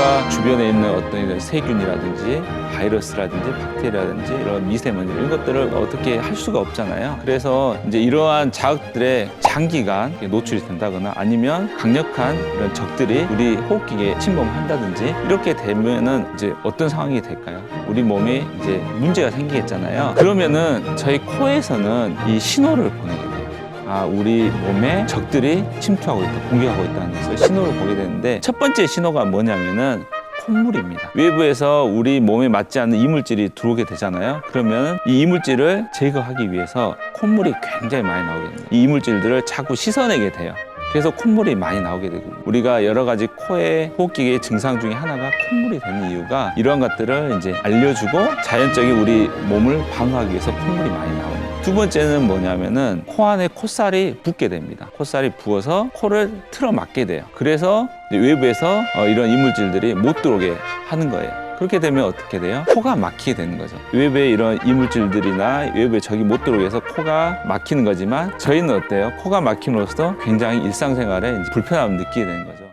우리가 주변에 있는 어떤 이런 세균이라든지 바이러스라든지 박테리아라든지 이런 미세먼지 이런 것들을 어떻게 할 수가 없잖아요. 그래서 이제 이러한 자극들에 장기간 노출이 된다거나 아니면 강력한 이런 적들이 우리 호흡기에 침범한다든지 이렇게 되면은 이제 어떤 상황이 될까요? 우리 몸에 이제 문제가 생기겠잖아요. 그러면은 저희 코에서는 이 신호를 보내게 돼요. 아, 우리 몸에 적들이 침투하고 있다, 공격하고 있다는 것을 신호를 보게 되는데 첫 번째 신호가 뭐냐면은 콧물입니다. 외부에서 우리 몸에 맞지 않는 이물질이 들어오게 되잖아요. 그러면 이 이물질을 제거하기 위해서 콧물이 굉장히 많이 나오게 됩니다. 이 이물질들을 자꾸 씻어내게 돼요. 그래서 콧물이 많이 나오게 되고 우리가 여러 가지 코의 호흡기의 증상 중에 하나가 콧물이 되는 이유가 이러한 것들을 이제 알려주고 자연적인 우리 몸을 방어하기 위해서 콧물이 많이 나옵니다. 두 번째는 뭐냐면은 코 안에 콧살이 붓게 됩니다. 콧살이 부어서 코를 틀어 막게 돼요. 그래서 외부에서 어, 이런 이물질들이 못 들어오게 하는 거예요. 그렇게 되면 어떻게 돼요? 코가 막히게 되는 거죠. 외부에 이런 이물질들이나 외부에 적이 못 들어오게 해서 코가 막히는 거지만 저희는 어때요? 코가 막힘으로써 굉장히 일상생활에 불편함을 느끼게 되는 거죠.